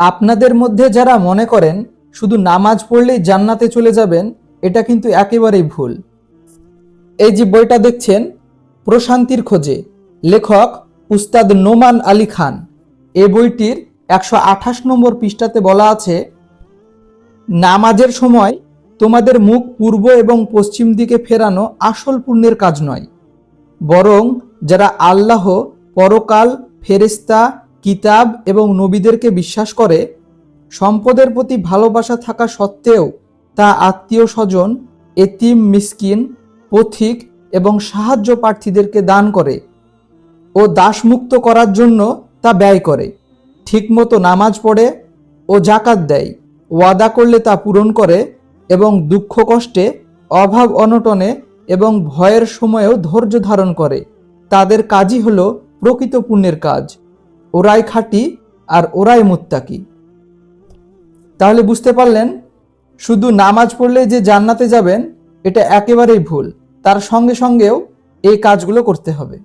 আপনাদের মধ্যে যারা মনে করেন শুধু নামাজ পড়লেই জান্নাতে চলে যাবেন, এটা কিন্তু একেবারেই ভুল। এই যে বইটা দেখছেন, প্রশান্তির খোঁজে, লেখক উস্তাদ নোমান আলী খান। এ বইটির একশো আঠাশ নম্বর পৃষ্ঠাতে বলা আছে, নামাজের সময় তোমাদের মুখ পূর্ব এবং পশ্চিম দিকে ফেরানো আসল পুণ্যের কাজ নয়। বরং যারা আল্লাহ পরকাল ফেরেস্তা কিতাব এবং নবীদেরকে বিশ্বাস করে, সম্পদের প্রতি ভালোবাসা থাকা সত্ত্বেও তা আত্মীয় স্বজন, এতিম, মিসকিন, পথিক এবং সাহায্য প্রার্থীদেরকে দান করে ও দাসমুক্ত করার জন্য তা ব্যয় করে। ঠিকমতো নামাজ পড়ে ও জাকাত দেয়। ওয়াদা করলে তা পূরণ করে এবং দুঃখ কষ্টে, অভাব অনটনে এবং ভয়ের সময়েও ধৈর্য ধারণ করে। তাদের কাজই হলো প্রকৃত পুণ্যের কাজ। ওরাই খাঁটি আর ওরাই মুত্তাকি। তাহলে বুঝতে পারলেন, শুধু নামাজ পড়লে যে জান্নাতে যাবেন, এটা একেবারেই ভুল। তার সঙ্গে সঙ্গেও এই কাজগুলো করতে হবে।